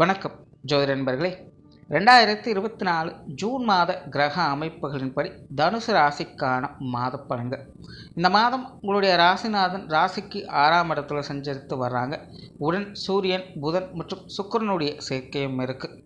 வணக்கம் ஜோதிட நண்பர்களே. ரெண்டாயிரத்தி இருபத்தி நாலு ஜூன் மாத கிரக அமைப்புகளின்படி தனுசு ராசிக்கான மாத பலன்கள். இந்த மாதம் உங்களுடைய ராசிநாதன் ராசிக்கு ஆறாம் இடத்துல சஞ்சரித்து வர்றாங்க. உடன் சூரியன் புதன் மற்றும் சுக்கரனுடைய சேர்க்கையும் இருக்குது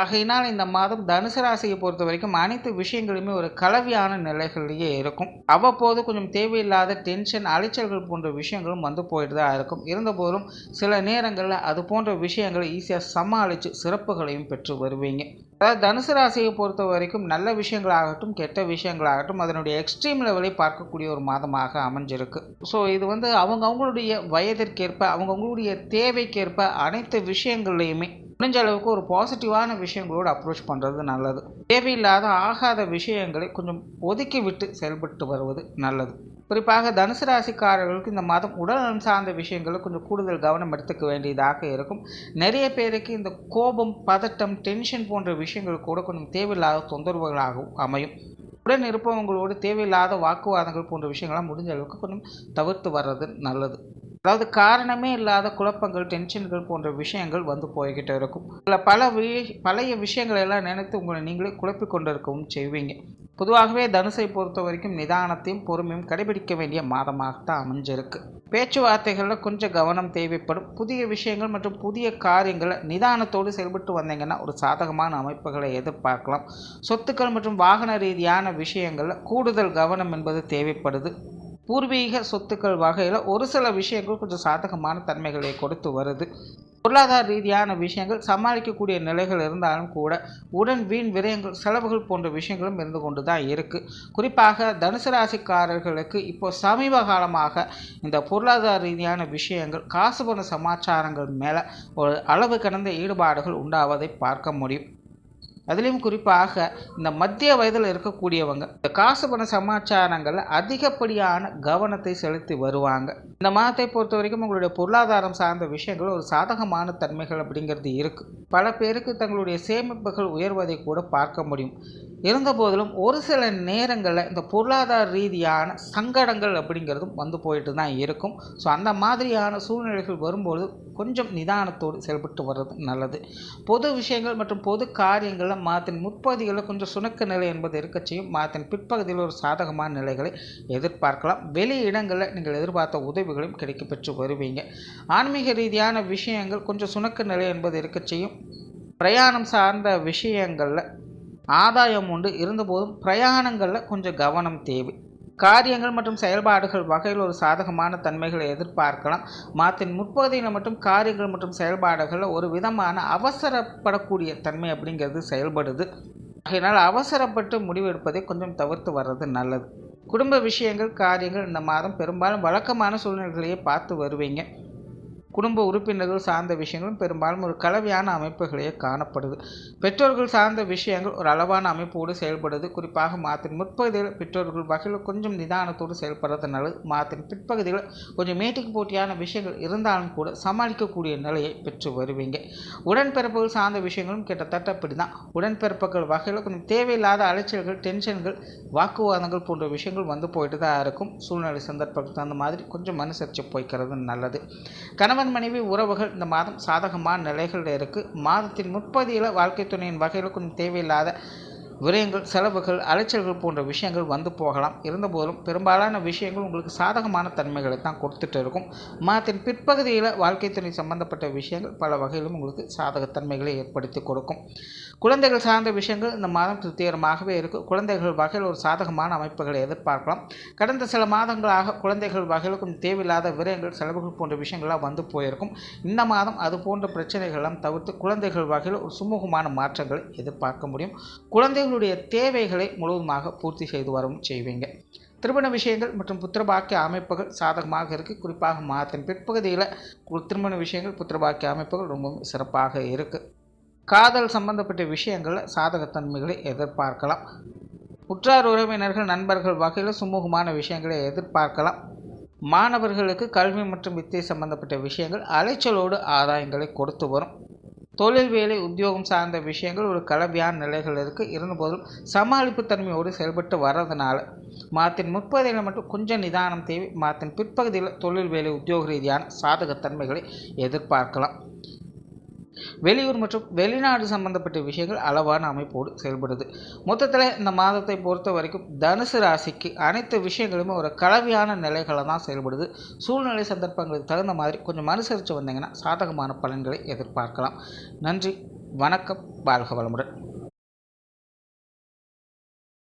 ஆகையினால் இந்த மாதம் தனுசு ராசியை பொறுத்த வரைக்கும் அனைத்து விஷயங்களுமே ஒரு கலவையான நிலைகளிலேயே இருக்கும். அவ்வப்போது கொஞ்சம் தேவையில்லாத டென்ஷன் அலைச்சல்கள் போன்ற விஷயங்களும் வந்து போயிட்டு தான் இருக்கும். இருந்தபோதும் சில நேரங்களில் அது போன்ற விஷயங்களை ஈஸியாக சமாளித்து சிறப்புகளையும் பெற்று வருவீங்க. அதாவது தனுசு ராசியை பொறுத்த வரைக்கும் நல்ல விஷயங்களாகட்டும் கெட்ட விஷயங்களாகட்டும் அதனுடைய எக்ஸ்ட்ரீம் லெவலை பார்க்கக்கூடிய ஒரு மாதமாக அமைஞ்சிருக்கு. ஸோ இது வந்து அவங்க அவங்களுடைய வயதிற்கேற்ப அவங்கவுங்களுடைய தேவைக்கேற்ப அனைத்து விஷயங்கள்லையுமே முடிஞ்ச அளவுக்கு ஒரு பாசிட்டிவான விஷயங்களோடு அப்ரோச் பண்ணுறது நல்லது. தேவையில்லாத ஆகாத விஷயங்களை கொஞ்சம் ஒதுக்கி விட்டு செயல்பட்டு வருவது நல்லது. குறிப்பாக தனுசு ராசிக்காரர்களுக்கு இந்த மாதம் உடல்நலம் சார்ந்த விஷயங்களை கொஞ்சம் கூடுதல் கவனம் எடுத்துக்க வேண்டியதாக இருக்கும். நிறைய பேருக்கு இந்த கோபம் பதட்டம் டென்ஷன் போன்ற விஷயங்கள் கூட கொஞ்சம் தேவையில்லாத தொந்தரவுகளாகவும் அமையும். உடன் இருப்பவங்களோடு தேவையில்லாத வாக்குவாதங்கள் போன்ற விஷயங்கள்லாம் முடிஞ்ச அளவுக்கு கொஞ்சம் தவிர்த்து வர்றது நல்லது. அதாவது காரணமே இல்லாத குழப்பங்கள் டென்ஷன்கள் போன்ற விஷயங்கள் வந்து போய்கிட்டே இருக்கும். இதில் பல வி பழைய விஷயங்களை எல்லாம் நினைத்து உங்களை நீங்களே குழப்பிக் கொண்டிருக்கவும் செய்வீங்க. பொதுவாகவே தனுசை பொறுத்த வரைக்கும் நிதானத்தையும் பொறுமையும் கடைபிடிக்க வேண்டிய மாதமாகத்தான் அமைஞ்சிருக்கு. பேச்சுவார்த்தைகளில் கொஞ்சம் கவனம் தேவைப்படும். புதிய விஷயங்கள் மற்றும் புதிய காரியங்களை நிதானத்தோடு செயல்பட்டு வந்தீங்கன்னா ஒரு சாதகமான அமைப்புகளை எதிர்பார்க்கலாம். சொத்துக்கள் மற்றும் வாகன ரீதியான விஷயங்களில் கூடுதல் கவனம் என்பது தேவைப்படுது. பூர்வீக சொத்துக்கள் வகையில் ஒரு சில விஷயங்கள் கொஞ்சம் சாதகமான தன்மைகளை கொடுத்து வருது. பொருளாதார ரீதியான விஷயங்கள் சமாளிக்கக்கூடிய நிலைகள் இருந்தாலும் கூட உடன் வீண் விரயங்கள் செலவுகள் போன்ற விஷயங்களும் இருந்து கொண்டு தான் இருக்குது குறிப்பாக தனுசு ராசிக்காரர்களுக்கு இப்போ சமீப காலமாக இந்த பொருளாதார ரீதியான விஷயங்கள் காசு பண சமாச்சாரங்கள் மேலே ஒரு அளவு கடந்த ஈடுபாடுகள் உண்டாவதை பார்க்க முடியும். அதுலேயும் குறிப்பாக இந்த மத்திய வயதில் இருக்கக்கூடியவங்க இந்த காசு பண சமாச்சாரங்களில் அதிகப்படியான கவனத்தை செலுத்தி வருவாங்க. இந்த மாதத்தை பொறுத்த வரைக்கும் உங்களுடைய பொருளாதாரம் சார்ந்த விஷயங்கள் ஒரு சாதகமான தன்மைகள் அப்படிங்கிறது இருக்குது பல பேருக்கு தங்களுடைய சேமிப்புகள் உயர்வதை கூட பார்க்க முடியும். இருந்தபோதிலும் ஒரு சில நேரங்களில் இந்த பொருளாதார ரீதியான சங்கடங்கள் அப்படிங்கிறதும் வந்து போயிட்டு தான் இருக்கும். ஸோ அந்த மாதிரியான சூழ்நிலைகள் வரும்போது கொஞ்சம் நிதானத்தோடு செயல்பட்டு வர்றது நல்லது. பொது விஷயங்கள் மற்றும் பொது காரியங்களில் மாதத்தின் முற்பகுதிகளில் கொஞ்சம் சுணக்க நிலை என்பது இருக்க செய்யும். மாதத்தின் பிற்பகுதியில் ஒரு சாதகமான நிலைகளை எதிர்பார்க்கலாம். வெளி இடங்களில் நீங்கள் எதிர்பார்த்த உதவிகளும் கிடைக்க பெற்று வருவீங்க. ஆன்மீக ரீதியான விஷயங்கள் கொஞ்சம் சுணக்க நிலை என்பது இருக்க செய்யும். பிரயாணம் சார்ந்த விஷயங்களில் ஆதாயம் உண்டு. இருந்தபோதும் பிரயாணங்களில் கொஞ்சம் கவனம் தேவை. காரியங்கள் மற்றும் செயல்பாடுகள் வகையில் ஒரு சாதகமான தன்மைகளை எதிர்பார்க்கலாம். மாத்தின் முற்பகுதியில் மட்டும் காரியங்கள் மற்றும் செயல்பாடுகளில் ஒரு விதமான அவசரப்படக்கூடிய தன்மை அப்படிங்கிறது செயல்படுது. ஆகையினால் அவசரப்பட்டு முடிவெடுப்பதை கொஞ்சம் தவிர்த்து வர்றது நல்லது. குடும்ப விஷயங்கள் காரியங்கள் இந்த மாதம் பெரும்பாலும் வழக்கமான சூழ்நிலைகளையே பார்த்து வருவீங்க. குடும்ப உறுப்பினர்கள் சார்ந்த விஷயங்களும் பெரும்பாலும் ஒரு கலவையான அமைப்புகளையே காணப்படுது. பெற்றோர்கள் சார்ந்த விஷயங்கள் ஒரு அளவான அமைப்போடு செயல்படுது. குறிப்பாக மாத்தின் முற்பகுதியில் பெற்றோர்கள் வகையில் கொஞ்சம் நிதானத்தோடு செயல்படுறதுனால மாத்தின் பிற்பகுதியில் கொஞ்சம் மேட்டுக்கு போட்டியான விஷயங்கள் இருந்தாலும் கூட சமாளிக்கக்கூடிய நிலையை பெற்று வருவீங்க. உடன்பிறப்புகள் சார்ந்த விஷயங்களும் கிட்டத்தட்ட அப்படி தான் உடன்பிறப்புகள் வகையில் கொஞ்சம் தேவையில்லாத அலைச்சல்கள் டென்ஷன்கள் வாக்குவாதங்கள் போன்ற விஷயங்கள் வந்து போயிட்டு தான் இருக்கும். சூழ்நிலை சந்தர்ப்பத்துக்கு தகுந்த மாதிரி கொஞ்சம் மனுசரித்து போய்க்கிறது நல்லது. கணவன் கணவன் மனைவி உறவுகள் இந்த மாதம் சாதகமான நிலைகளில் இருக்குது மாதத்தின் முற்பகுதியில் வாழ்க்கை துணையின் வகையில் கொஞ்சம் தேவையில்லாத விரயங்கள் செலவுகள் அலைச்சல்கள் போன்ற விஷயங்கள் வந்து போகலாம். இருந்தபோதும் பெரும்பாலான விஷயங்கள் உங்களுக்கு சாதகமான தன்மைகளை தான் கொடுத்துட்டு இருக்கும். மாதத்தின் பிற்பகுதியில் வாழ்க்கை துணை சம்பந்தப்பட்ட விஷயங்கள் பல வகையிலும் உங்களுக்கு சாதகத்தன்மைகளை ஏற்படுத்தி கொடுக்கும். குழந்தைகள் சார்ந்த விஷயங்கள் இந்த மாதம் திருப்திகரமாகவே இருக்கும் குழந்தைகள் வகையில் ஒரு சாதகமான அமைப்புகளை எதிர்பார்க்கலாம். கடந்த சில மாதங்களாக குழந்தைகள் வகைகளுக்கும் தேவையில்லாத விரயங்கள் செலவுகள் போன்ற விஷயங்கள்லாம் வந்து போயிருக்கும். இந்த மாதம் அது போன்ற பிரச்சனைகள்லாம் தவிர்த்து குழந்தைகள் வகையில் ஒரு சுமூகமான மாற்றங்களை எதிர்பார்க்க முடியும். குழந்தை குழந்தைகளுடைய தேவைகளை முழுவதுமாக பூர்த்தி செய்து வரவும் செய்வீங்க. திருமண விஷயங்கள் மற்றும் புத்திரபாக்கிய அமைப்புகள் சாதகமாக இருக்குது குறிப்பாக மாதத்தின் பிற்பகுதியில் திருமண விஷயங்கள் புத்திரபாக்கிய அமைப்புகள் ரொம்பவும் சிறப்பாக இருக்குது காதல் சம்பந்தப்பட்ட விஷயங்களில் சாதகத்தன்மைகளை எதிர்பார்க்கலாம். உற்றார் உறவினர்கள் நண்பர்கள் வகையில் சுமூகமான விஷயங்களை எதிர்பார்க்கலாம். மாணவர்களுக்கு கல்வி மற்றும் வித்தை சம்பந்தப்பட்ட விஷயங்கள் அலைச்சலோடு ஆதாயங்களை கொடுத்து வரும். தொழில் வேலை உத்தியோகம் சார்ந்த விஷயங்கள் ஒரு கலவையான நிலைகள் இருக்குது இருந்தபோதும் சமாளிப்பு தன்மையோடு செயல்பட்டு வர்றதுனால மாத்தின் முற்பகுதியில் மட்டும் கொஞ்சம் நிதானம் தேவை. மாத்தின் பிற்பகுதியில் தொழில் வேலை உத்தியோக ரீதியான சாதகத்தன்மைகளை எதிர்பார்க்கலாம். வெளியூர் மற்றும் வெளிநாடு சம்பந்தப்பட்ட விஷயங்கள் அளவான அமைப்போடு செயல்படுது. மொத்தத்தில் இந்த மாதத்தை பொறுத்த வரைக்கும் தனுசு ராசிக்கு அனைத்து விஷயங்களுமே ஒரு கலவையான நிலைகளை தான் செயல்படுது. சூழ்நிலை சந்தர்ப்பங்களுக்கு தகுந்த மாதிரி கொஞ்சம் அனுசரித்து வந்தீங்கன்னா சாதகமான பலன்களை எதிர்பார்க்கலாம். நன்றி வணக்கம் வாழ்க வளமுடன்.